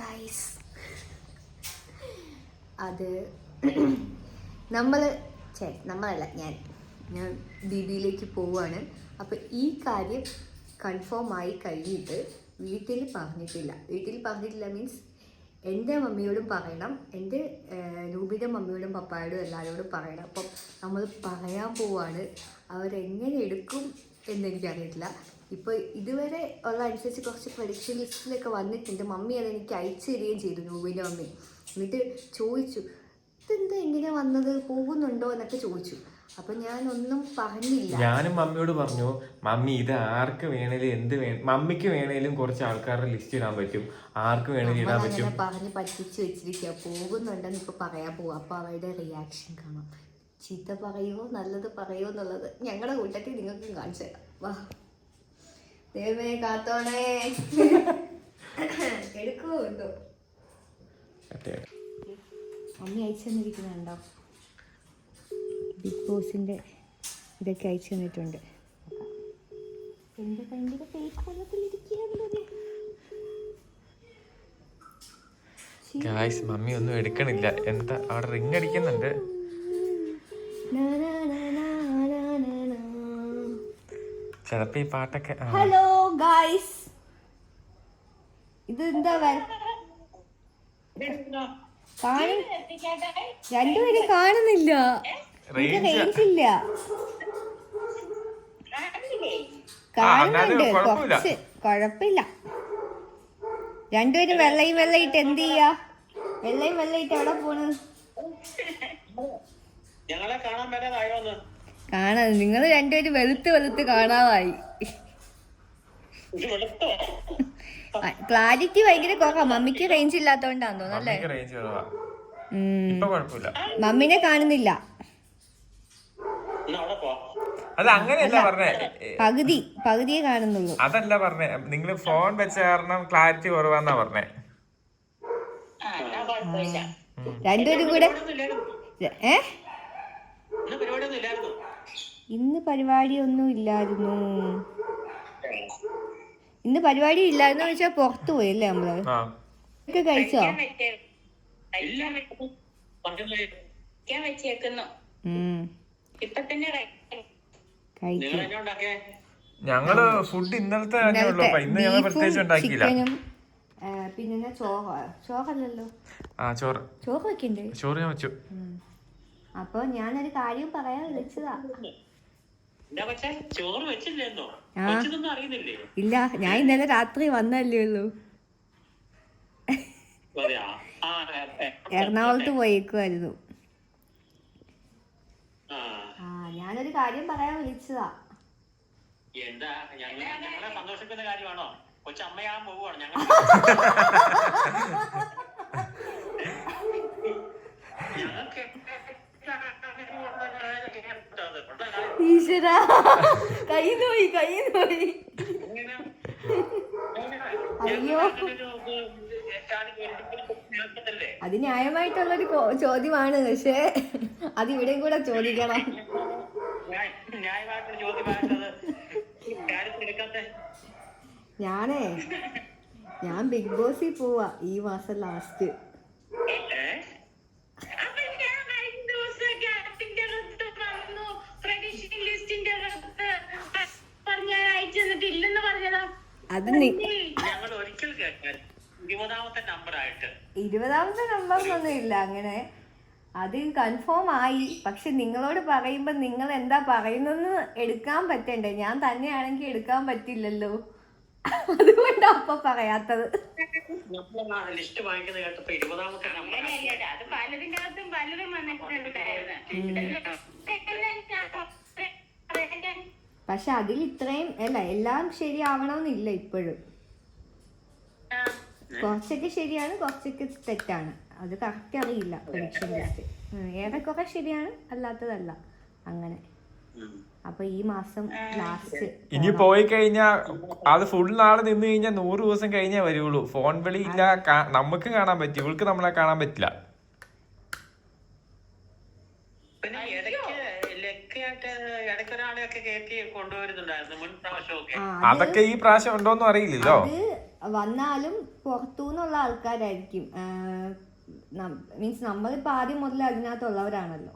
Guys അത് നമ്മൾ ചേ നമ്മളല്ല ഞാൻ ഞാൻ ദീദിയിലേക്ക് പോവുകയാണ് അപ്പോൾ ഈ കാര്യം കൺഫേം ആയി കഴിഞ്ഞിട്ട് വീട്ടിൽ പറഞ്ഞിട്ടില്ല. വീട്ടിൽ പറഞ്ഞിട്ടില്ല മീൻസ് എന്റെ മമ്മിയോടും പറയണം. എന്റെ രൂപിയുടെ മമ്മിയോടും പപ്പായോടും എല്ലാവരോടും പറയണം. അപ്പം നമ്മൾ പറയാൻ പോവാണ്. അവരെങ്ങനെ എടുക്കും എന്നെനിക്കറിയില്ല ഇപ്പോൾ ഇതുവരെ ഉള്ള അനുസരിച്ച് കുറച്ച് പ്രൊഡിക്ഷൻ ലിസ്റ്റിലൊക്കെ വന്നിട്ടുണ്ട്. മമ്മി അത് എനിക്ക് അയച്ചു തരികയും ചെയ്തു നോവിന്റെ മമ്മി. എന്നിട്ട് ചോദിച്ചു ഇതെന്താ എങ്ങനെ വന്നത്? പോകുന്നുണ്ടോ? എന്നൊക്കെ ചോദിച്ചു. അപ്പൊ ഞാനൊന്നും പറഞ്ഞില്ല. ഞാനും മമ്മിയോട് പറഞ്ഞു മമ്മി ഇത് ആർക്ക് വേണേലും എന്ത് വേണം മമ്മിക്ക് വേണേലും കുറച്ച് ആൾക്കാരുടെ ലിസ്റ്റ് ഇടാൻ പറ്റും. ആർക്ക് വേണേലും ഇടാൻ പറ്റും. പറഞ്ഞ് പറ്റിച്ച് വെച്ചിരിക്കുക പോകുന്നുണ്ടെന്ന് ഇപ്പൊ പറയാൻ പോവാ. അപ്പൊ അവരുടെ റിയാക്ഷൻ കാണാം. ചീത്ത പറയുമോ നല്ലത് പറയുമോ എന്നുള്ളത് ഞങ്ങളുടെ കൂട്ടത്തിൽ നിങ്ങൾക്കും കാണിച്ചു തരാം. വാ. ദൈവമേ കാത്തോണേ. എടുക്കൂ എന്തോ മറ്റേ അയച്ചു തന്നിരിക്കുന്നുണ്ടോ? ബിഗ് ബോസിന്റെ ഇതൊക്കെ അയച്ചു തന്നിട്ടുണ്ട്. എന്റെ ഭയങ്കര ഫേക്ക് വെള്ളത്തിലിരിക്കുകയാണല്ലോ മമ്മി ഒന്നും എടുക്കണില്ല. എന്താ അവിടെ റിങ് അടിക്കുന്നുണ്ട്. ചിലപ്പോ ഈ പാട്ടൊക്കെ ഹലോ ഗായ്സ് ഇത് എന്താ കാണും രണ്ടുപേരും കാണുന്നില്ല. റേഞ്ച് ഇല്ല. കാണുന്നുണ്ട്. കുറച്ച് കുഴപ്പമില്ല. രണ്ടുപേരും വെള്ളയും വെള്ളയിട്ട് എന്ത് ചെയ്യാ? വെള്ളയും വെള്ളയിട്ട് എവിടെ പോണ്? ഞങ്ങളെ കാണാൻ പറ്റാതായോന്ന് കാണാൻ. നിങ്ങൾ രണ്ടുപേരും വെളുത്ത് വെളുത്ത് കാണാതായി. ഇത് വെളുത്തോ ക്ലാരിറ്റി ഭയങ്കര കുറവാ. മമ്മിക്ക് റേഞ്ച് ഇല്ലാത്തോണ്ടാന്ന് തോന്നുന്നു അല്ലേ? മമ്മിക്ക് റേഞ്ച് കുറവാ. ഉം. ഇപ്പൊ കുഴപ്പമില്ല. മമ്മിനെ കാണുന്നില്ല. എന്നാ അവിടെ പോ അത് അങ്ങനെയല്ല പറഞ്ഞേ. പകുതി പകുതിയെ കാണുന്നുള്ളൂ. അതല്ല പറഞ്ഞേ. നിങ്ങൾ ഫോൺ വെച്ച കാരണം ക്ലാരിറ്റി കുറവാന്നാ പറഞ്ഞേ. രണ്ടുപേരും കൂടെ ഏ? ഇന്ന് പരിപാടിയൊന്നും ഇല്ലായിരുന്നു. ഇന്ന് പരിപാടിയൊന്നും ഇല്ലായിരുന്നു ഇന്ന് പരിപാടി ഇല്ലായിരുന്നു വെച്ചാൽ പുറത്തു പോയി അല്ലേ നമ്മൾ? ഒക്കെ കഴിച്ചോ? ഞങ്ങൾ ഫുഡ് ഇന്നലത്തെ ഇന്ന് ഞങ്ങൾ പ്രത്യേകിച്ച് ഉണ്ടാക്കിയില്ല. ചിക്കനും പിന്നെ ചോറ്? ചോറല്ലല്ലോ. ആ ചോറ്. ചോറ് വെക്കണ്ടേ? ചോറ് ഞാൻ വെച്ചു. അപ്പൊ ഞാനൊരു കാര്യം പറയാൻ വിളിച്ചതാ. ഇല്ല ഞാൻ ഇന്നലെ രാത്രി വന്നല്ലേ ഉള്ളൂ. എറണാകുളത്ത് പോയേക്കുമായിരുന്നു ആ. ഞാനൊരു കാര്യം പറയാൻ വിളിച്ചതാ. എന്താ? ഞങ്ങളെ സന്തോഷിപ്പിക്കുന്ന കാര്യമാണോ? കൊച്ചമ്മയാകാൻ പോവുകയാണ് ഞങ്ങൾ ഈശ്വര. കൈ നോയി കൈ നോയി അയ്യോ. അത് ന്യായമായിട്ടുള്ളൊരു ഒരു ചോദ്യമാണ് പക്ഷേ അത് ഇവിടെയും കൂടെ ചോദിക്കണം. ഞാനേ ഞാൻ ബിഗ് ബോസിൽ പോവാ ഈ മാസം ലാസ്റ്റ് അത് ഞങ്ങൾ ഒരിക്കൽ കേട്ടാൽ ഇരുപതാമത്തെ നമ്പറായിട്ട്. ഇരുപതാമത്തെ നമ്പറിനൊന്നും ഇല്ല അങ്ങനെ. അത് കൺഫേം ആയി. പക്ഷെ നിങ്ങളോട് പറയുമ്പോൾ നിങ്ങൾ എന്താ പറയുന്നെന്ന് എടുക്കാൻ പറ്റണ്ടേ? ഞാൻ തന്നെയാണെങ്കിൽ എടുക്കാൻ പറ്റില്ലല്ലോ. അതുകൊണ്ടാ അപ്പൊ പറയാത്തത്. ലിസ്റ്റ് വാങ്ങിക്കുന്നത് കേട്ടപ്പോ ഇരുപതാമത്തെ നമ്പർ അത് പലതിന്റെ അകത്തും പലതും വന്നിട്ടുണ്ടായിരുന്നു പക്ഷെ അതിൽ ഇത്രയും അല്ല എല്ലാം ശരിയാവണമെന്നില്ല ഇപ്പോഴും. കുറച്ചൊക്കെ ശരിയാണ് കുറച്ചൊക്കെ തെറ്റാണ്. അത് കറക്റ്റ് അറിയില്ല പ്രൊഡിക്ഷൻ ലിസ്റ്റ് ഏറെക്കുറെ ശരിയാണ് അല്ലാത്തതല്ല അങ്ങനെ. അപ്പൊ ഈ മാസം ലാസ്റ്റ് ഇനി പോയി കഴിഞ്ഞാ അത് ഫുൾ നാളെ നിന്ന് കഴിഞ്ഞാൽ നൂറ് ദിവസം കഴിഞ്ഞേ വരുള്ളൂ. ഫോൺ വിളി ഇല്ല നമുക്ക് കാണാൻ പറ്റും ഇവൾക്ക് നമ്മളെ കാണാൻ പറ്റില്ല. കയറ്റി കൊണ്ടുവരുന്നുണ്ടായിരുന്നു മുൻ പ്രാവശ്യമൊക്കെ. ആ അതൊക്കെ ഈ പ്രാവശ്യം ഉണ്ടോന്ന് അറിയില്ലല്ലോ. അത് വന്നാലും പുറത്തുനിന്നുള്ള ആൾക്കാരായിരിക്കും. മീൻസ് നമ്മളിപ്പോ ആദ്യം മുതൽ അതിനകത്തുള്ളവരാണല്ലോ.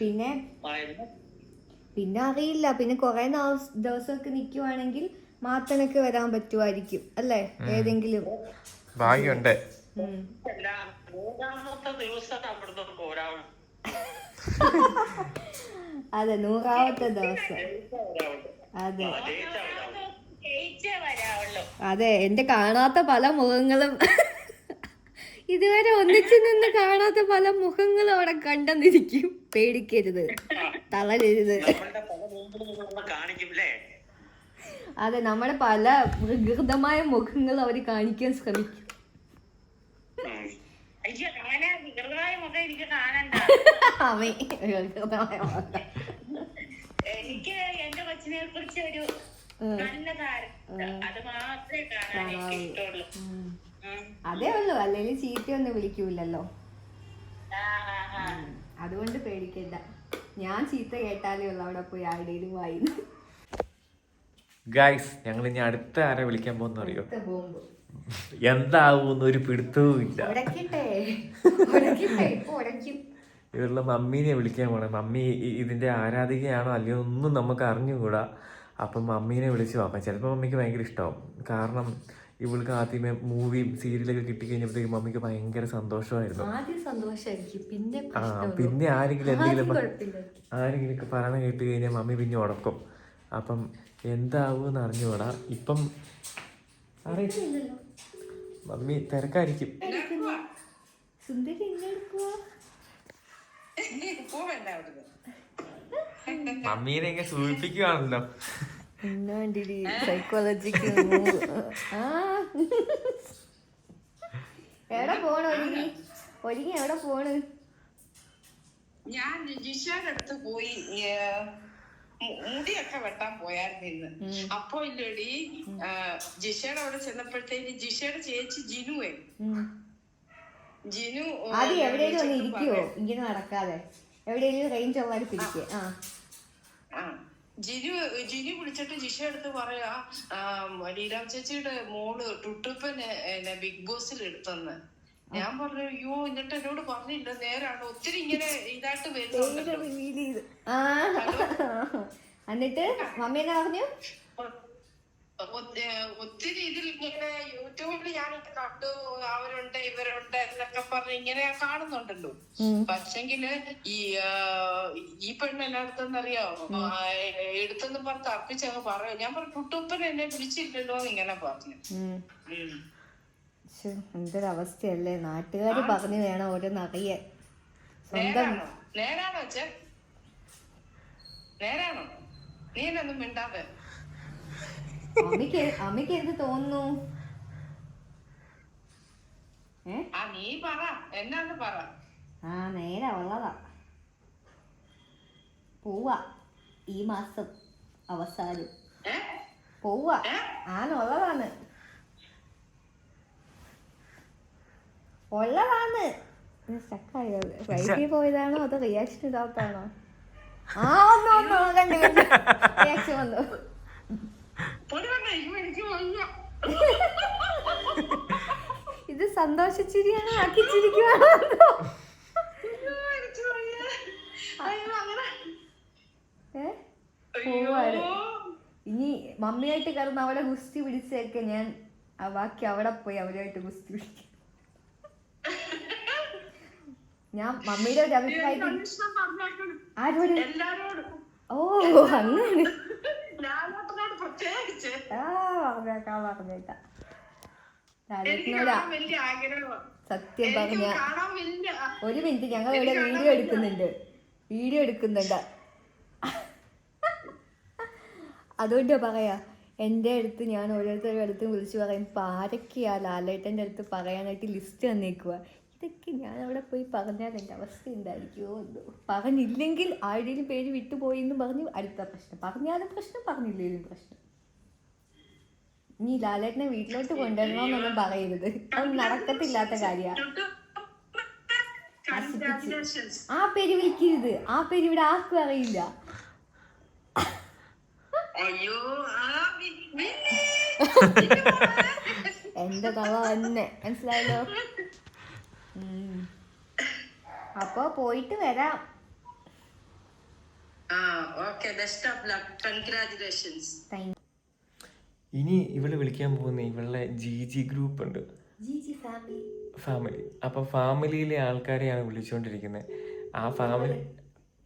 പിന്നെ പിന്നെ അറിയില്ല. പിന്നെ കുറെ ദിവസമൊക്കെ നിക്കുവാണെങ്കിൽ മാത്തനക്ക് വരാൻ പറ്റുമായിരിക്കും അല്ലേ? ഏതെങ്കിലും. ഭാഗ്യമുണ്ട്. മൂന്നാമത്തെ ദിവസം അവിടുന്ന് അതെ നൂറാമത്തെ ദിവസം. അതെ. അതെ. എന്റെ കാണാത്ത പല മുഖങ്ങളും ഇതുവരെ ഒന്നിച്ചു നിന്ന് കാണാത്ത പല മുഖങ്ങളും അവിടെ കണ്ടെന്നിരിക്കും. പേടിക്കരുത്. തളരരുത്. അതെ നമ്മുടെ പല വികൃതമായ മുഖങ്ങൾ അവർ കാണിക്കാൻ ശ്രമിക്കും. അങ്ങനെ വികൃതമായ മുഖം. എനിക്ക് എന്റെ കൊച്ചിനെ കുറിച്ച് ഒരു നല്ല താരം അത് മാത്രമേ കാണാൻ ഇഷ്ടമുള്ളൂ. അതേ ഉള്ളൂ. അല്ലെങ്കിൽ ചീത്തയൊന്നും വിളിക്കൂലല്ലോ. അതുകൊണ്ട് പേടിക്കണ്ട. ഞാൻ ചീത്ത കേട്ടാലേ ഉള്ളൂ അവിടെ പോയി ആരുടെയും വായി ഗൈസ് ഞങ്ങൾ ഇനി അടുത്ത ആരെ വിളിക്കാൻ പോകുന്ന അറിയോ ബോംബ്. എന്താവൂന്ന് ഒരു പിടുത്തവും ഇല്ല ഇവരുടെ മമ്മീനെ വിളിക്കാൻ പോണേ. മമ്മി ഇതിന്റെ ഇതിന്റെ ആരാധികയാണോ അല്ലയോ ഒന്നും നമുക്ക് അറിഞ്ഞുകൂടാ. അപ്പം മമ്മീനെ വിളിച്ച് അപ്പം ചിലപ്പോൾ മമ്മിക്ക് ഭയങ്കര ഇഷ്ടമാവും കാരണം ഇവൾക്ക് ആദ്യമേ മൂവിയും സീരിയലൊക്കെ കിട്ടിക്കഴിഞ്ഞപ്പോഴത്തേക്കും മമ്മിക്ക് ഭയങ്കര സന്തോഷമായിരുന്നു. ആ. പിന്നെ ആരെങ്കിലും എന്തെങ്കിലും ആരെങ്കിലും പറയണ കേട്ട് കഴിഞ്ഞാൽ മമ്മി പിന്നെ ഉടക്കും അപ്പം എന്താവും അറിഞ്ഞുകൂടാ. ഇപ്പം. മമ്മി തിരക്കായിരിക്കും. സുന്ദരി എന്നെടുക്കുവാ മമ്മീനെ ഇങ്ങനെ സൂചിപ്പിക്കുവാണല്ലോ. എന്നാണ്ടിരി സൈക്കോളജിക്ക് ആ. എവിടെ പോണ ഒരുങ്ങി? ഒരുങ്ങി എവിടെ പോണ്? ഞാൻ ജിഷയുടെ അടുത്ത് പോയി മുടിയൊക്കെ വെട്ടാൻ പോയായിരുന്നു ഇന്ന് അപ്പൊ ഇല്ലടി ജിഷയുടെ അവിടെ ചെന്നപ്പോഴത്തേക്ക് ജിഷയുടെ ചേച്ചി ജിനുവേ. ജിനു ആദ്യം എവിടെയെങ്കിലും ഒന്ന് ഇരിക്കുവോ? ഇങ്ങനെ നടക്കാതെ. എവിടെയെങ്കിലും റേഞ്ച് ഉള്ളവർക്ക് പിടിക്കുക ആ. ജിനു ജിനു വിളിച്ചിട്ട് ജിഷ എടുത്ത് പറയാ ലീലാം ചേച്ചിയുടെ മോൾ ടുട്ടുപ്പനെ ബിഗ് ബോസിൽ എടുത്തെന്ന്. ഞാൻ പറഞ്ഞു അയ്യോ എന്നിട്ട് എന്നോട് പറഞ്ഞില്ല നേരാണ്. ഒത്തിരി ഇങ്ങനെ ഇതായിട്ട് വരുന്നുണ്ട് എന്നിട്ട്? മമ്മി എന്നാ പറഞ്ഞു? ഒത്തിരി ഇതിൽ ഇങ്ങനെ യൂട്യൂബിൽ ഞാൻ കണ്ടു അവരുണ്ട് ഇവരുണ്ട് എന്നൊക്കെ പറഞ്ഞ് ഇങ്ങനെ കാണുന്നുണ്ടല്ലോ. പക്ഷെങ്കിൽ ഈ ഈ പെണ്ണ് എന്നടുത്തെന്നറിയാമോ എടുത്തെന്ന് പറഞ്ഞ് തർപ്പിച്ചങ്ങ് പറയും. ഞാൻ പറഞ്ഞു കുട്ടുപ്പൻ എന്നെ വിളിച്ചില്ലല്ലോ ഇങ്ങനെ പറഞ്ഞു. എന്തൊരവസ്ഥയല്ലേ? നാട്ടുകാര് പറഞ്ഞു വേണം ഓരോന്ന് അറിയാൻ സ്വന്തം നേരാണോ അച്ഛൻ? നേരാണോ? നീ എന്നൊന്നും മിണ്ടാതെ. അമ്മയ്ക്ക് അമ്മയ്ക്ക് എന്ത് തോന്നുന്നു? നീ പറ. എന്നാന്ന് പറ. ആ നേരെ ഉള്ളതാ. പോവാ. ഈ മാസം അവസാനം. പോവാ. ആണുള്ളതാണ് ഉള്ളതാണ്. സ്റ്റക്കായോ ഫ്ലൈറ്റിൽ പോയതാണോ? അതോ റിയാക്ഷൻ ഇടാത്താണോ ആ ഒന്നും ഒന്നും കണ്ടു റിയാക്ഷൻ വന്നു പൊടി പറഞ്ഞ എനിക്ക് വയ്യ ഇത് സന്തോഷിച്ചിരിയാണോ ആക്കിച്ചിരിക്കുവാണോ. ഇനി മമ്മിയായിട്ട് കയറുന്ന അവളെ ഗുസ്തി പിടിച്ചൊക്കെ ഞാൻ ആ ബാക്കി അവിടെ പോയി അവരുമായിട്ട് ഗുസ്തി പിടിക്കും ഞാൻ മമ്മിയുടെ ഒരു അഭിപ്രായത്തിൽ. ആരോട്? ഓ അങ്ങനെ. പ്രത്യേകിച്ച്. ആ പറഞ്ഞേക്കാം പറഞ്ഞേക്കാം വലിയ സത്യം പറഞ്ഞ കാണാൻ വലിയ ഒരു മിനിറ്റ് ഞങ്ങൾ ഇവിടെ വീഡിയോ എടുക്കുന്നുണ്ട്. വീഡിയോ എടുക്കുന്നുണ്ട്. അതുകൊണ്ട് പറയാ എന്റെ അടുത്ത് ഞാൻ ഓരോരുത്തരുടെ അടുത്ത് വിളിച്ചു പറയും ഇപ്പം ആരൊക്കെയാ ലാലേട്ടന്റെ അടുത്ത് പറയാനായിട്ട് ലിസ്റ്റ് തന്നേക്കുക ഇതൊക്കെ ഞാൻ അവിടെ പോയി പറഞ്ഞാൽ എന്റെ അവസ്ഥ എന്തായിരിക്കുമോ എന്ന്. പറഞ്ഞില്ലെങ്കിൽ ആരുടെയും പേര് വിട്ടുപോയി എന്ന് പറഞ്ഞു അടുത്ത പ്രശ്നം. പറഞ്ഞാലും പ്രശ്നം പറഞ്ഞില്ലേലും പ്രശ്നം. നീ ലാലേട്ടനെ വീട്ടിലോട്ട് കൊണ്ടുവരണമെന്നൊന്നും പറയരുത്. അത് നടക്കത്തില്ലാത്ത കാര്യമാണ് ആ പേര് വിളിക്കരുത്. ആ പേര് ഇവിടെ ആർക്കും അറിയില്ല. അയ്യോ. എന്റെ തവ തന്നെ. മനസ്സിലായല്ലോ. അപ്പൊ പോയിട്ട് വരാം. ഇനി ഇവൾ വിളിക്കാൻ പോകുന്ന ഇവളുടെ ജി ജി ഗ്രൂപ്പ് ഉണ്ട് ഫാമിലി ഫാമിലി അപ്പൊ ഫാമിലിയിലെ ആൾക്കാരെയാണ് വിളിച്ചുകൊണ്ടിരിക്കുന്നത് ആ ഫാമിലി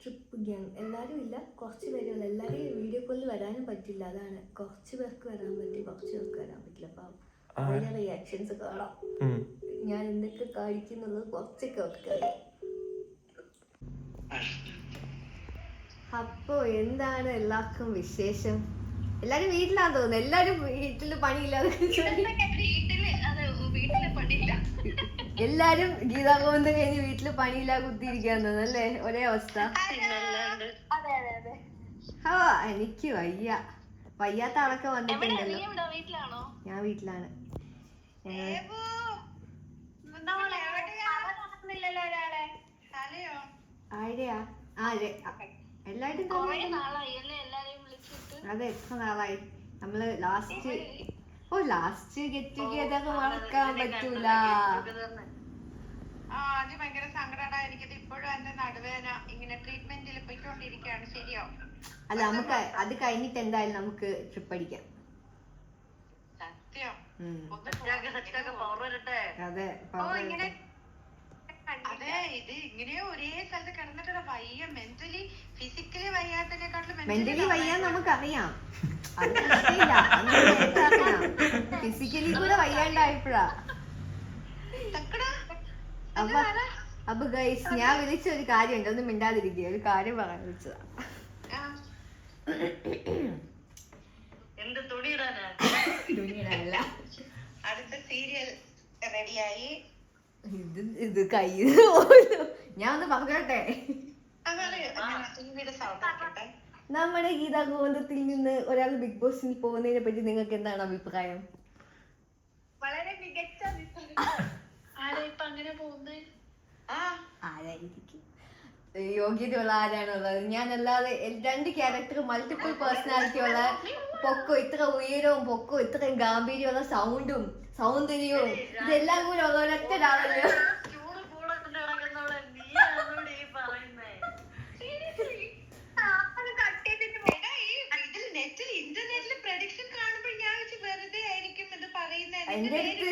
ട്രിപ്പ് ഗ്യാങ് എല്ലാവരും ഇല്ല കുറച്ച് പേരുള്ള എല്ലാവരും വീഡിയോ കോളിൽ വരാനും പറ്റില്ല. അതാണ്. കുറച്ച് പേർക്ക് വരാൻ പറ്റും കുറച്ച് പേർക്ക് വരാൻ പറ്റില്ല. അപ്പം അവരുടെ റിയാക്ഷൻസ് കാണാം. ഞാൻ എന്തൊക്കെ കാണിക്കുന്നുള്ളത് കുറച്ചൊക്കെ അവർക്ക് അറിയാം. അപ്പോ എന്താണ് എല്ലാവർക്കും വിശേഷം? എല്ലാരും വീട്ടിലാന്ന് തോന്നുന്നു. എല്ലാരും വീട്ടിൽ പണിയില്ലാതെ എല്ലാരും ഗീതാഗോവിന്ദം കഴിഞ്ഞ് വീട്ടിൽ പണിയില്ലാതെ കുത്തിയിരിക്കാന്ന് അല്ലേ? ഒരേ അവസ്ഥ. ഹോ എനിക്ക് വയ്യ. വയ്യാത്ത ആളൊക്കെ വന്നിട്ടുണ്ടല്ലോ. ഞാൻ വീട്ടിലാണ്. ഞങ്ങൾ അതെ. എത്ര നാളായി? നമ്മൾ ലാസ്റ്റ് ഓ ലാസ്റ്റ് ഗെറ്റ് ടുഗെദർ മറക്കാൻ പറ്റൂല. ആ അത് ഭയങ്കര സങ്കടമാണ് എനിക്കത് ഇപ്പോഴും എന്റെ നടുവേന ഇങ്ങനെ ട്രീറ്റ്മെന്റിൽ പോയിക്കൊണ്ടിരിക്കുകയാണ്. ശരിയാവും അല്ല നമുക്ക് അത് കഴിഞ്ഞിട്ട് എന്തായാലും നമുക്ക് ട്രിപ്പ് അടിക്കാം. സത്യം. ഉം. ഒന്ന് അതെ ഓ ഇങ്ങനെ അതെ ഇത് ഇങ്ങനെ ഒരേ സ്ഥലത്ത് കിടന്നിട്ട് വയ്യ. മെന്റലി ഫിസിക്കലി വയ്യാത്തതിനെക്കാട്ടിലും മെന്റലി വയ്യാൻ നമുക്കറിയാം. ഫിസിക്കലി കൂടെ വയ്യാണ്ടായപ്പോഴാ. അപ്പൊ അപ്പൊ ഗൈസ് ഞാൻ വിളിച്ച ഒരു കാര്യം കാര്യമുണ്ട്. ഒന്നും മിണ്ടാതിരിക്കുക. ഒരു കാര്യം പറയാൻ വിളിച്ചതാ. എന്ത് തുണിയിടാനാ തുണിയിടാനല്ല അടുത്ത സീരിയൽ റെഡിയായി ഇത് ഇത് കയ്യിൽ ഞാൻ ഒന്ന് പറഞ്ഞോട്ടെ? നമ്മുടെ ഗീതാ ഗോവിന്ദത്തിൽ നിന്ന് ഒരാൾ ബിഗ് ബോസിൽ പോകുന്നതിനെ പറ്റി നിങ്ങൾക്ക് എന്താണ് അഭിപ്രായം? വളരെ മികച്ച യോഗ്യതയുള്ള ആരാണുള്ളത്? ഞാൻ അല്ലാതെ എൽ- രണ്ട് ക്യാരക്ടർ മൾട്ടിപ്പിൾ പേഴ്സണാലിറ്റി ഉള്ള പൊക്കോ ഇത്ര ഉയരവും പൊക്കോ ഇത്രയും ഗാംഭീര്യമുള്ള സൗണ്ടും സൗന്ദര്യവും ഇതെല്ലാം കൂടെ ഉള്ള ഒരൊറ്റ ഒരാളല്ലോ നെറ്റിൽ ഇന്റർനെറ്റിൽ പ്രഡിക്ഷൻ കാണുമ്പോൾ ഞാൻ വെറുതെ ആയിരിക്കും ഇത് പറയുന്നത് എന്റെ അടുത്ത്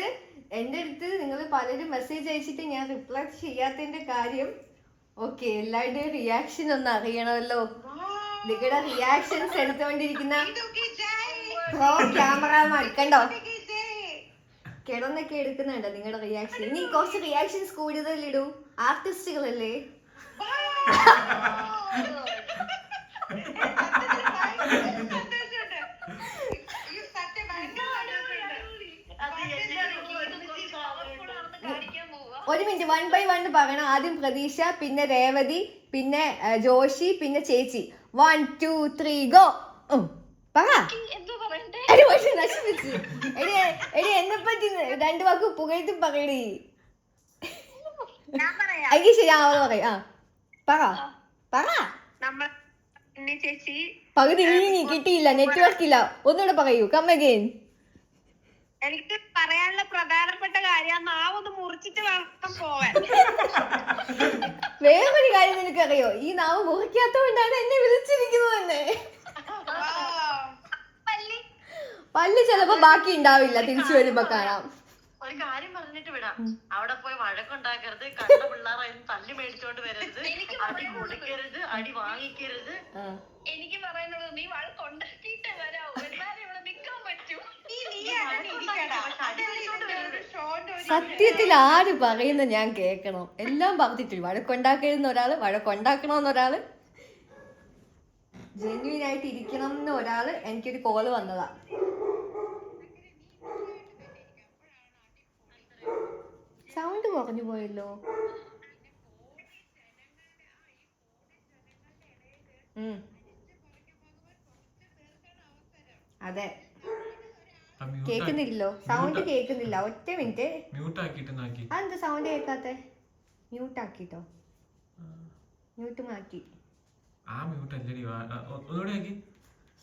എന്റെ അടുത്ത് നിങ്ങൾ പലരും മെസ്സേജ് അയച്ചിട്ട് ഞാൻ റിപ്ലൈ ചെയ്യാത്തതിന്റെ കാര്യം. ഓക്കെ എല്ലാവരുടെയും റിയാക്ഷൻ ഒന്ന് അറിയണമല്ലോ. നിങ്ങളുടെ റിയാക്ഷൻസ് എടുത്തുകൊണ്ടിരിക്കുന്ന പ്രോ ക്യാമറ കണ്ടോ? കിടന്നൊക്കെ എടുക്കുന്നുണ്ട് നിങ്ങളുടെ റിയാക്ഷൻ ഇനി കുറച്ച് റിയാക്ഷൻസ് കൂടുതലിടൂ. ആർട്ടിസ്റ്റുകളല്ലേ ഒരു മിനിറ്റ് വൺ ബൈ വൺ പറയണം. ആദ്യം പ്രതീക്ഷ പിന്നെ രേവതി പിന്നെ ജോഷി പിന്നെ ചേച്ചി. വൺ ടു ത്രീ ഗോ പറ. എടി പക്ഷെ നശിപ്പിച്ചു. എടി എടി എന്നെ പറ്റി രണ്ടു വാക്ക് പുകഴ്ത്തും പറയടി. എങ്കിൽ ശരി അവൾ പറയും. ആ പറ. പറ. പകുതി നീങ്ങി കിട്ടിയില്ല നെറ്റ്വർക്ക് ഇല്ല. ഒന്നുകൂടെ പറയൂ. കം അഗൈൻ എനിക്ക് പറയാനുള്ള പ്രധാനപ്പെട്ട കാര്യം നാവൊന്ന് മുറിച്ചിട്ട് വേണം പോവാൻ. വേറൊരു കാര്യം നിനക്കറിയോ? ഈ നാവ് മുറിക്കാത്തോണ്ടാണ് എന്നെ വിളിച്ചിരിക്കുന്നത് തന്നെ പല്ല് ചിലപ്പോ ബാക്കി ഉണ്ടാവില്ല തിരിച്ചു വരുമ്പോ കാണാം. ഒരു കാര്യം പറഞ്ഞിട്ട് വിടാം. അവിടെ പോയി വഴക്കുണ്ടാക്കരുത് കണ്ട പിള്ളേരെ തല്ലി മേടിച്ചോണ്ട് വരരുത് അടി കൊടുക്കരുത് അടി വാങ്ങിക്കരുത്. എനിക്ക് പറയാനുള്ളത് നീ വഴക്കുണ്ടാക്കിയിട്ട് വരാവൂ. എന്നാലേ ഇവിടെ നിക്കാൻ പറ്റൂ. സത്യത്തിൽ ആര് പറയുന്ന ഞാൻ കേൾക്കണം. എല്ലാം പറഞ്ഞിട്ടില്ല. വഴക്കുണ്ടാക്കരുന്ന ഒരാൾ വഴക്കുണ്ടാക്കണമെന്ന് ഒരാൾ ജെന്യൂൻ ആയിട്ട് ഇരിക്കണം എന്ന് ഒരാൾ എനിക്കൊരു കോൾ വന്നതാ. സൗണ്ട് കുറഞ്ഞു പോയല്ലോ. ഉം. അതെ. കേക്കുന്നില്ലല്ലോ. സൗണ്ട് കേക്കുന്നില്ല. ഒറ്റ മിനിറ്റ്. മ്യൂട്ട് ആക്കിയിട്ട് നാക്കി അതെന്താ സൗണ്ട് കേൾക്കാത്തെ? മ്യൂട്ട് ആക്കിട്ടോ. മ്യൂട്ട് മാറ്റി. ആ മ്യൂട്ട് അല്ലടി ഒന്നുകൂടെ ആക്കി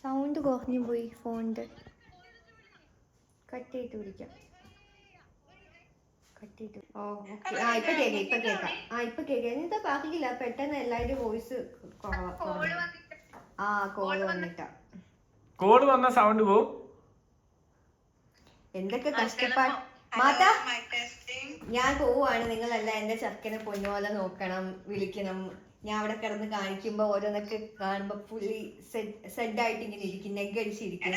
സൗണ്ട് കുറഞ്ഞു പോയി ഫോണിന്റെ കട്ട് ചെയ്തിട്ട് വിളിക്കാം കട്ട് ചെയ്തിട്ട് ഓ ഓക്കെ. ആ ഇപ്പൊ ഇപ്പൊ ആ ഇപ്പൊ എന്താ ബാക്കിയില്ല. പെട്ടെന്ന് വോയിസ് ആ കോൾ വന്നിട്ടാ. വന്ന സൗണ്ട് പോവും. എന്തൊക്കെ കഷ്ടപ്പാട് മാത്ത ഞാൻ പോവാണ് നിങ്ങളല്ല എന്റെ ചെറുക്കനെ പൊന്നുപോലെ നോക്കണം വിളിക്കണം. ഞാൻ അവിടെ കിടന്ന് കാണിക്കുമ്പോ ഓരോന്നൊക്കെ കാണുമ്പോ പുള്ളി സെഡ് ആയിട്ട് ഇങ്ങനെ ഇരിക്കും നെഗ് അടിച്ചിരിക്കും.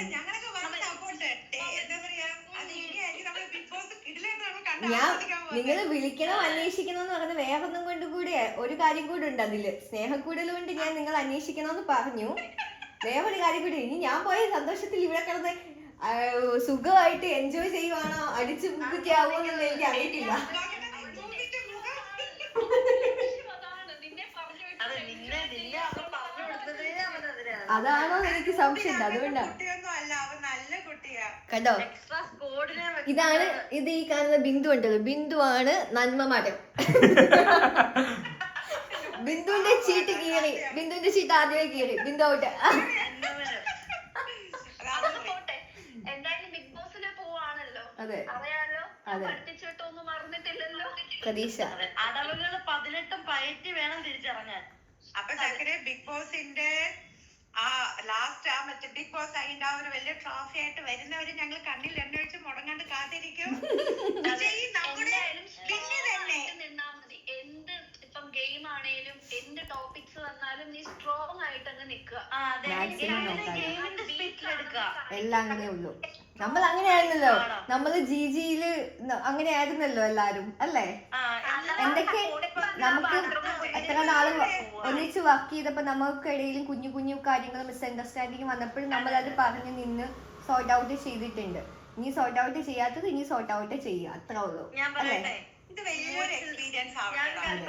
ഞാൻ നിങ്ങൾ വിളിക്കണം അന്വേഷിക്കണം എന്ന് പറഞ്ഞ വേറൊന്നും കൊണ്ട് കൂടി ഒരു കാര്യം കൂടി ഉണ്ട് അതിൽ. സ്നേഹക്കൂടൽ കൊണ്ട് ഞാൻ നിങ്ങൾ അന്വേഷിക്കണമെന്ന് പറഞ്ഞു. വേറൊരു കാര്യം കൂടി ഇനി ഞാൻ പോയ സന്തോഷത്തിൽ ഇവിടെ കിടന്ന് സുഖമായിട്ട് എൻജോയ് ചെയ്യുവാണോ അടിച്ചു മുക്കിച്ചാവോ എന്നുള്ളത് എനിക്ക് അറിയത്തില്ല അതെ നിന്നെ നിന്നെ അവൻ പറഞ്ഞു കൊടുത്തതേ അവനതിനാണ് അതാണോ എനിക്ക് സംശയം അതുകൊണ്ടാണ് അല്ല അവൻ നല്ല കുട്ടിയാ. കണ്ടോ? ഇതാണ് ഇത് ഈ കാണുന്ന ബിന്ദു ഉണ്ടല്ലോ ബിന്ദു ആണ് നന്മ മരം ബിന്ദുവിന്റെ ചീട്ട് കീറി. ബിന്ദുവിന്റെ ചീട്ട് ആദ്യമേ കീറി. ബിന്ദു ഔട്ട് പോട്ടെ. എന്തായാലും ബിഗ് ബോസിൽ പോവാണല്ലോ. അതെ. പ്രതീക്ഷ. അടവുകൾ പതിനെട്ടും പയറ്റി വേണം തിരിച്ചിറങ്ങാൻ അപ്പൊ ബിഗ് ബോസിന്റെ ആ ലാസ്റ്റ് ആ മറ്റേ ബിഗ് ബോസ് അതിന്റെ ആ ഒരു വലിയ ട്രോഫി ആയിട്ട് വരുന്നവര് ഞങ്ങൾ കണ്ണിൽ എണ്ണ വെച്ച് മുടങ്ങാണ്ട് കാത്തിരിക്കും. ഈ നമ്മുടെ പിന്നെ തന്നെ നിന്നാ മതി. ഗെയിം ആണേലും എന്ത് ടോപ്പിക്സ് വന്നാലും നീ സ്ട്രോങ് ആയിട്ട് അങ്ങ് നിക്കുക ആ, അതെ. ഗെയിമിന്റെ- സ്പിരിറ്റിൽ എടുക്കുക എല്ലാം അങ്ങനെ ഉള്ളൂ നമ്മൾ അങ്ങനെ ആയിരുന്നല്ലോ നമ്മൾ ജി ജിയിൽ അങ്ങനെ ആയിരുന്നല്ലോ എല്ലാരും അല്ലേ? എന്തൊക്കെ നമുക്ക് എത്ര നാൾ ഒന്നിച്ച് വർക്ക് ചെയ്തപ്പോ നമുക്കിടയിലും കുഞ്ഞു കുഞ്ഞു കാര്യങ്ങൾ മിസ്അണ്ടർസ്റ്റാൻഡിങ് വന്നപ്പോഴും നമ്മൾ അത് പറഞ്ഞു നിന്ന് സോർട്ട് ഔട്ട് ചെയ്തിട്ടുണ്ട്. ഇനി സോർട്ട് ഔട്ട് ചെയ്യാത്തത് ഇനി സോർട്ട് ഔട്ട് ചെയ്യുക അത്ര ഉള്ളൂ. ഞാൻ അല്ലേ? പറയട്ടെ ഇത് വലിയൊരു എക്സ്പീരിയൻസ് കാര്യം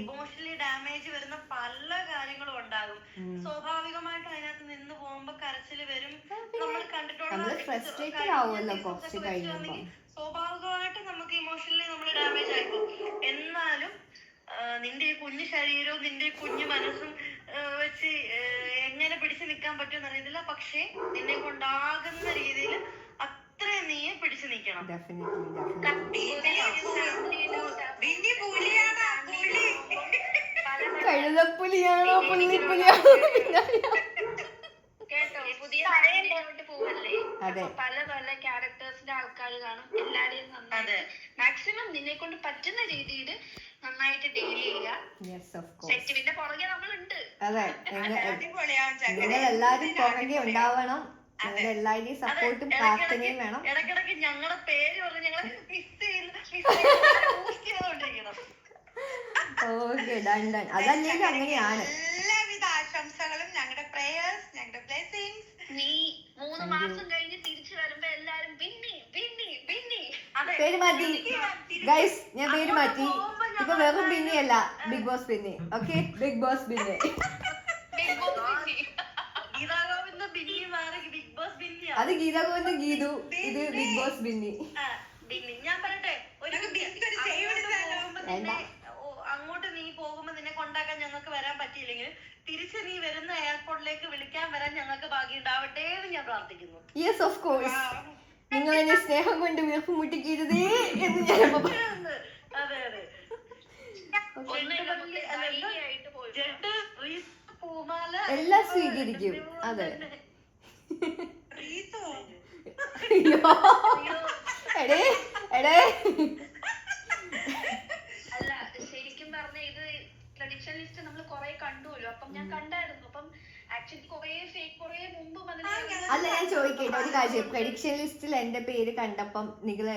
ഇമോഷണലി ഡാമേജ് വരുന്ന പല കാര്യങ്ങളും ഉണ്ടാകും. സ്വാഭാവികമായിട്ട് അതിനകത്ത് നിന്ന് പോകുമ്പോ കരച്ചിൽ വരും. നമ്മൾ കണ്ടിട്ടുള്ള സ്വാഭാവികമായിട്ട് നമുക്ക് ഇമോഷണലി നമ്മൾ ഡാമേജ് ആയിപ്പോ. എന്നാലും നിന്റെ ഈ കുഞ്ഞു ശരീരവും നിന്റെ കുഞ്ഞു മനസ്സും വെച്ച് എങ്ങനെ പിടിച്ചു നിൽക്കാൻ പറ്റുമെന്ന് അറിയത്തില്ല. പക്ഷേ നിന്നെ കൊണ്ടാകുന്ന രീതിയിൽ അത്രയും നീ പിടിച്ചു നിൽക്കണം ഡെഫിനറ്റ്ലി ബിന്നി പുലിയാണ്? പുലി. കഴുതപ്പുലിയാണോ? പുള്ളിപ്പുലിയാണോ? പോവല്ലേ? അതെ. പല പല ക്യാരക്ടേഴ്സിന്റെ ആൾക്കാർ കാണും. എല്ലാരെയും അതെ. നന്നായിട്ട് മാക്സിമം നിന്നെ കൊണ്ട് പറ്റുന്ന രീതിയിൽ നന്നായിട്ട് ഡീൽ ചെയ്യുക. യെസ് ഓഫ് കോഴ്സ് സെറ്റുവിന്റെ പുറകെ നമ്മളുണ്ട്. അതെ. എല്ലാരും പുറകെ ഉണ്ടാവണം. നിങ്ങളുടെ എല്ലാവരുടെയും സപ്പോർട്ടും പ്രാർത്ഥനയും വേണം. ഇടക്കിടക്ക് ഞങ്ങളുടെ പേര് പറഞ്ഞ് ഞങ്ങളെ മിസ് ചെയ്തോണ്ടിരിക്കണം ഓക്കെ ഡൺ ഡൺ. അതല്ലെങ്കിൽ അങ്ങനെയാണ്. എല്ലാവിധ ആശംസകളും ഞങ്ങളുടെ പ്രേയേഴ്സ് ഞങ്ങളുടെ ബ്ലെസ്സിങ്സ് നീ മൂന്ന് മാസം കഴിഞ്ഞ് തിരിച്ചു വരുമ്പോ എല്ലാരും പിന്നി പിന്നി പിന്നി അതെ പേര് മാറ്റി. ഗൈസ് ഞാൻ പേര് മാറ്റി. ഇപ്പൊ വെറും ബിന്നിയല്ല. Big Boss Binny. Okay Big Boss Binny. Big Boss Binny Geethagovinda Binny മാറി ബിഗ് ബോസ് ബിന്നി അത് ഗീത ഗോവിന്ദ് ഗീതു. ഇത് ബിഗ് ബോസ് ബിന്നി. ബിന്നി. ഞാൻ പറയട്ടെ ഒരു അങ്ങോട്ട് നീ പോകുമ്പോ നിന്നെ കൊണ്ടാക്കാൻ ഞങ്ങൾക്ക് വരാൻ പറ്റിയില്ലെങ്കിൽ തിരിച്ച് നീ വരുന്ന എയർപോർട്ടിലേക്ക് വിളിക്കാൻ വരാൻ ഞങ്ങൾക്ക് ഭാഗ്യം ഉണ്ടാവട്ടെ എന്ന് ഞാൻ പ്രാർത്ഥിക്കുന്നു. യെസ് ഓഫ് കോഴ്സ് നിങ്ങൾ എന്നെ സ്നേഹം കൊണ്ട് വീർപ്പ് മുട്ടിക്കരുതേ എന്ന് ഞാൻ അതെ അതെ. പൂമാല എല്ലാം സ്വീകരിക്കും. അതെ. എടേ എടേ. അല്ല ശരിക്കും പറഞ്ഞ ഇത് ട്രഡീഷണൽ ലിസ്റ്റ് നമ്മൾ കുറെ കണ്ടുവല്ലോ. അപ്പം ഞാൻ കണ്ടായിരുന്നു. അപ്പം ആക്ച്വലി കുറെ ഫേക്ക് കുറെ മുമ്പ് അല്ല ഞാൻ ചോദിക്കട്ടെ ഒരു കാര്യം. പ്രഡിക്ഷൻ ലിസ്റ്റിൽ എന്റെ പേര് കണ്ടപ്പം നിങ്ങൾ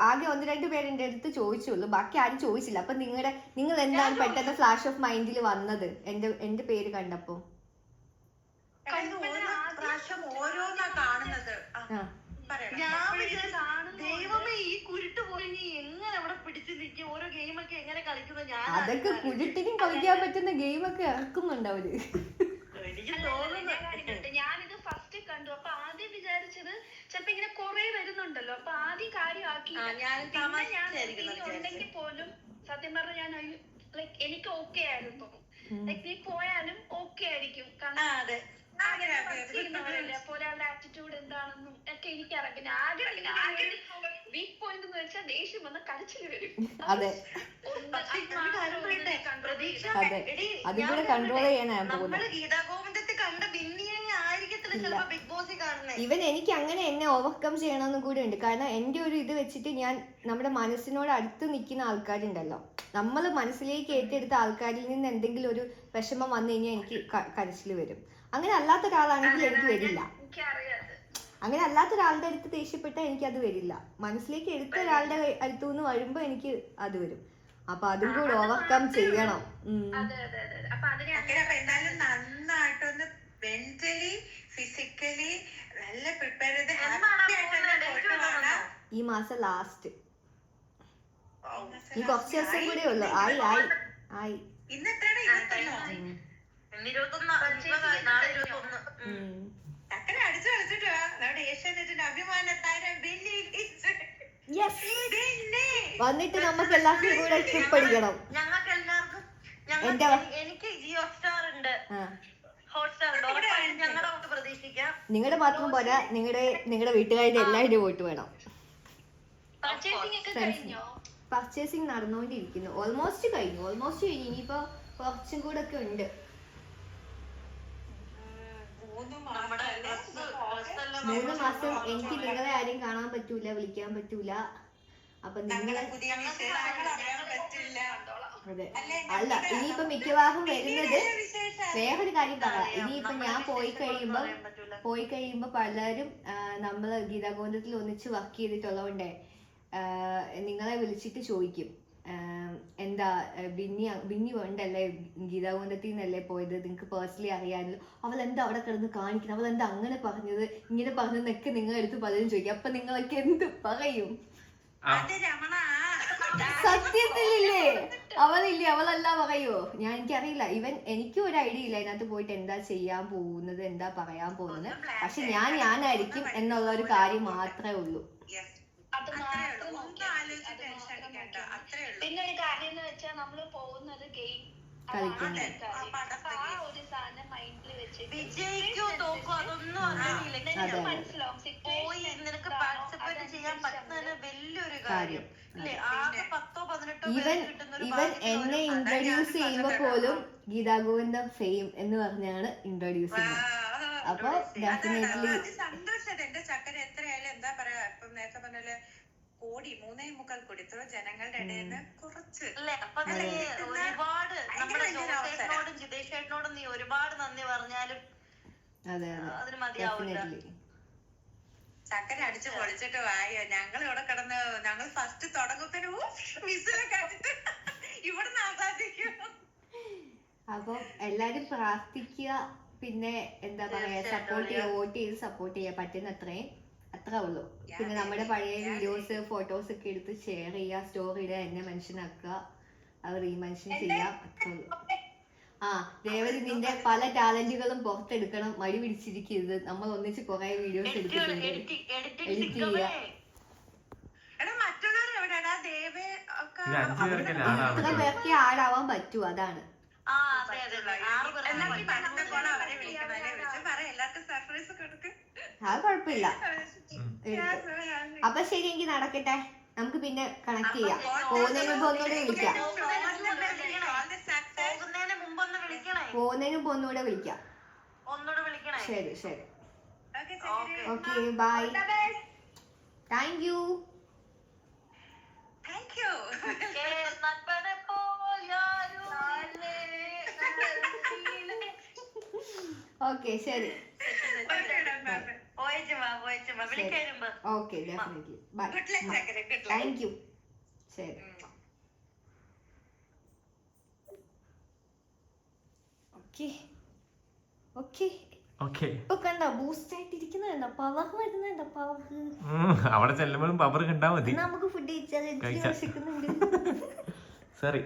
ആകെ ഒന്ന് രണ്ട് പേര് എന്റെ അടുത്ത് ചോദിച്ചുള്ളൂ. ബാക്കി ആരും ചോദിച്ചില്ല. അപ്പൊ നിങ്ങളുടെ നിങ്ങൾ എന്താണ് പെട്ടെന്ന് ഫ്ലാഷ് ഓഫ് മൈൻഡിൽ വന്നത്? എന്റെ എന്റെ പേര് കണ്ടപ്പോ. ഓരോന്നാ കാണുന്നത്. ആ, ആ. പറയണം. ഞാൻ വിചാരിച്ചു, ദൈവമേ ഈ കുരുട്ട് പോയി നീ എങ്ങനെ അവിടെ പിടിച്ചു നിൽക്കും? ഓരോ ഗെയിമൊക്കെ എങ്ങനെ ഞാൻ അതൊക്കെ കുരുട്ടിനും കളിക്കാൻ പറ്റുന്ന ഗെയിമൊക്കെ ഇറക്കുന്നുണ്ട് അവർ. ഞാനിത് ഫസ്റ്റ് കണ്ടു. അപ്പൊ ആദ്യം വിചാരിച്ചത് ചിലപ്പോ ഇങ്ങനെ കുറെ വരുന്നുണ്ടല്ലോ. അപ്പൊ ആദ്യം കാര്യമാക്കി ഉണ്ടെങ്കിൽ പോലും സത്യം പറഞ്ഞ ഞാൻ ലൈക് എനിക്ക് ഓക്കെ ആയിരുന്നു ലൈക് നീ പോയാലും ഓക്കെ ആയിരിക്കും. കാരണം അപ്പൊ ഒരാളുടെ ആറ്റിറ്റ്യൂഡ് എന്താണെന്നും ഒക്കെ എനിക്ക് പിന്നെ ആകെ വീക്ക് പോയിന്റ് എന്ന് വെച്ചാൽ ദേഷ്യം വന്ന കരച്ചിൽ വരും. അതെ. ഒന്ന് പക്ഷേ ഒരു കാര്യം പറയട്ടെ? പ്രതീക്ഷ, അതെ. എടീ, അതും ഞാൻ കൺട്രോൾ ചെയ്യാനാ ഞാൻ പോകുന്നത് നമ്മൾ ഗീതാ ഗോവിന്ദത്തിൽ കണ്ട ബിന്നിയെ ആയിരിക്കത്തില്ല ചിലപ്പോ ബിഗ് ബോസിൽ കാണുന്നത് ഇവൻ എനിക്ക് അങ്ങനെ എന്നെ ഓവർകം ചെയ്യണമെന്നും കൂടി ഉണ്ട്. കാരണം എന്റെ ഒരു ഇത് വെച്ചിട്ട് ഞാൻ നമ്മുടെ മനസ്സിനോട് അടുത്ത് നിൽക്കുന്ന ആൾക്കാരുണ്ടല്ലോ. നമ്മൾ മനസ്സിലേക്ക് ഏറ്റെടുത്ത ആൾക്കാരിൽ നിന്ന് എന്തെങ്കിലും ഒരു വിഷമം വന്നു കഴിഞ്ഞാൽ എനിക്ക് കരച്ചിൽ വരും. അങ്ങനെ അല്ലാത്ത ഒരാളാണെങ്കിൽ എനിക്ക് വരില്ല. അങ്ങനെ അല്ലാത്ത ഒരാളുടെ അടുത്ത് ദേഷ്യപ്പെട്ടാൽ എനിക്ക് അത് വരില്ല. മനസ്സിലേക്ക് എടുത്ത ഒരാളുടെ അടുത്തു നിന്ന് വരുമ്പോ എനിക്ക് അത് വരും. അപ്പൊ അതും കൂടെ ഓവർകം ചെയ്യണം. നന്നായിട്ടൊന്ന് മെന്റലി ഫിസിക്കലി നല്ല പ്രിപ്പയർ ചെയ്ത്. ഈ മാസം ലാസ്റ്റ് ഈ കുറച്ച് ദിവസം കൂടെ ഉള്ളു. ആയി ആയി. ആയി. ഇന്ന് എത്രയാണ്? അടിച്ചു കളിച്ചിട്ട് നമ്മുടെ ഏഷ്യാനെറ്റിന്റെ അഭിമാന താരം. വന്നിട്ട് നമുക്ക് എല്ലാവർക്കും കൂടെ ട്രിപ്പ് അടിക്കണം. ഞങ്ങൾക്ക് എല്ലാവർക്കും എനിക്ക് ജിയോ സ്റ്റാർ ഉണ്ട്. നിങ്ങളുടെ മാത്രം പോരാ. നിങ്ങളുടെ നിങ്ങളുടെ വീട്ടുകാരുടെ എല്ലാവരുടെയും വോട്ട് വേണം. പർച്ചേസിംഗ് ഒക്കെ കഴിഞ്ഞോ? പർച്ചേസിങ് നടന്നുകൊണ്ടിരിക്കുന്നു. ഓൾമോസ്റ്റ് കഴിഞ്ഞു. ഓൾമോസ്റ്റ് കഴിഞ്ഞു. ഇനിയിപ്പോ കുറച്ചും കൂടെ ഒക്കെ ഉണ്ട്. മൂന്ന് നമ്മുടെ മാസം എനിക്ക് നിങ്ങളെ ആരെയും കാണാൻ പറ്റൂല വിളിക്കാൻ പറ്റൂല. അപ്പൊ നിങ്ങളെ പുതിയ വിശേഷങ്ങൾ അറിയാൻ പറ്റില്ല. അതെ. അല്ല ഇനിയിപ്പൊ മിക്കവാറും വരുന്നത് വേറെ ഒരു വേറൊരു കാര്യം പറയാം. ഇനിയിപ്പൊ ഞാൻ പോയി കഴിയുമ്പോ പോയി കഴിയുമ്പോ പലരും നമ്മൾ ഗീതാഗോന്ദത്തിൽ ഒന്നിച്ച് വർക്ക് ചെയ്തിട്ടുള്ളതുകൊണ്ടേ നിങ്ങളെ വിളിച്ചിട്ട് ചോദിക്കും. എന്താ ബിന്നി ബിന്നി ഉണ്ടല്ലേ ഗീതാഗോവിന്ദത്തിൽ നിന്നല്ലേ പോയത്? നിങ്ങൾക്ക് പേഴ്സണലി അറിയാമല്ലോ അവൾ എന്താ അവിടെ കിടന്ന് കാണിക്കുന്നത്? അവൾ എന്താ അങ്ങനെ പറഞ്ഞത്? ഇങ്ങനെ പറഞ്ഞതെന്നൊക്കെ നിങ്ങൾ എടുത്ത് പലരും ചോദിക്കും. അപ്പൊ നിങ്ങളൊക്കെ എന്ത് പറയും? അത് രമണ. സത്യത്തിലില്ലേ? അവളില്ലേ? അവളല്ല പറയോ ഞാൻ എനിക്കറിയില്ല. ഇവൻ എനിക്കും ഒരു ഐഡിയ ഇല്ല. അതിനകത്ത് പോയിട്ട് എന്താ ചെയ്യാൻ പോകുന്നത് എന്താ പറയാൻ പോകുന്നത്. പക്ഷെ ഞാൻ ഞാനായിരിക്കും എന്നുള്ള ഒരു കാര്യം മാത്രമേ ഉള്ളൂ. അത് മാത്രം നമ്മൾ പോകുന്നത് ഗെയിം. കളിക്കാൻ. അപ്പൊ ആ ഒരു സാധനം മൈൻഡിൽ വെച്ചിട്ട്. വിജയിക്കോ തോക്കോ അതൊന്നും അറിയില്ല അതെ. നിനക്ക് പാർട്ടിസിപ്പേറ്റ് ചെയ്യാൻ വലിയൊരു കാര്യം. ഇവൻ കിട്ടുന്ന ഒരു ഇവൻ എന്നെ ഇൻട്രൊഡ്യൂസ് ചെയ്യുമ്പോ പോലും ഗീതാ ഗോവിന്ദ ഫെയിം എന്ന് പറഞ്ഞാണ് ഇൻട്രൊഡ്യൂസ് ചെയ്യുന്നത്. അപ്പൊ ഡെഫിനറ്റ്ലി സന്തോഷം എന്റെ ചക്കര എത്രയായാലും എന്താ പറയാ ഇപ്പം നേരത്തെ പറഞ്ഞ കോടി മൂന്നേ മുക്കാൽ കോടി ഇത്ര ജനങ്ങളുടെ ഇടയിൽ നിന്ന് കുറച്ച് ഒരുപാട് നമ്മുടെ വലിയൊരു അവസരം. ജോസേട്ടനോടും ജിതേഷ് ചേട്ടനോടും നീ ഒരുപാട് നന്ദി പറഞ്ഞാലും അതെ അതെ. അതിന് മതിയാവില്ല ചക്കര അടിച്ച് പൊളിച്ചിട്ട് വായോ. ഞങ്ങൾ ഇവിടെ കിടന്ന് ഞങ്ങൾ ഫസ്റ്റ് തുടങ്ങുന്നതിന് മിസ്സിലൊക്കെ അടിച്ചിട്ട് ഇവിടെ ആസാദിക്കും അപ്പം എല്ലാരും പ്രാർത്ഥിക്കുക. പിന്നെ എന്താ പറയാ സപ്പോർട്ട് ചെയ്യുക വോട്ട് ചെയ്ത് സപ്പോർട്ട് ചെയ്യുക പറ്റുന്ന അത്രയും അത്ര ഉള്ളൂ. പിന്നെ നമ്മുടെ പഴയ വീഡിയോസ് ഫോട്ടോസ് ഒക്കെ എടുത്ത് ഷെയർ ചെയ്യുക സ്റ്റോറി ഇടുക എന്നെ മെൻഷൻ ആക്കുക. അത് റീമെൻഷൻ ചെയ്യാം. അത്രേ ഉള്ളൂ. ആ ദേവതി നിന്റെ പല ടാലന്റുകളും പുറത്തെടുക്കണം. മടി പിടിച്ചിരിക്കരുത്. നമ്മൾ ഒന്നിച്ച് കുറെ വീഡിയോസ് എടുത്തിട്ടുണ്ട്. എഡിറ്റ് ആടാൻ ഇത്ര പേർക്ക് ആടാവാൻ പറ്റൂ അതാണ്. ആ അതെ അതെ. ആറ്. അവരെ വിളിക്കണം അല്ലേ വിളിച്ച് പറ എല്ലാവർക്കും സർപ്രൈസ് കൊടുക്ക് അത് കുഴപ്പമില്ല. എടുത്തു. അപ്പൊ ശരി എനിക്ക് നടക്കട്ടെ. നമുക്ക് പിന്നെ കണക്ട് ചെയ്യാം. പോകുന്നതിന് മുമ്പ് ഒന്നുകൂടെ വിളിക്കാം. പോകുന്നതിന് മുമ്പ് ഒന്നുകൂടെ വിളിക്കാം. ശരി ശരി. Okay okay. Bye thank you okay ശരി. Okay definitely. Bye. Thank you. ശരി. ഓക്കെ. ഓക്കെ. ഓക്കെ. ഇപ്പൊ കണ്ടോ ബൂസ്റ്റ് ആയിട്ട് പവർ വരുന്നുണ്ടോ പവർ അവിടെ ചെല്ലുമ്പോഴും പവർ കണ്ടാ മതി. നമുക്ക് ഫുഡ് കഴിച്ചാൽ സോറി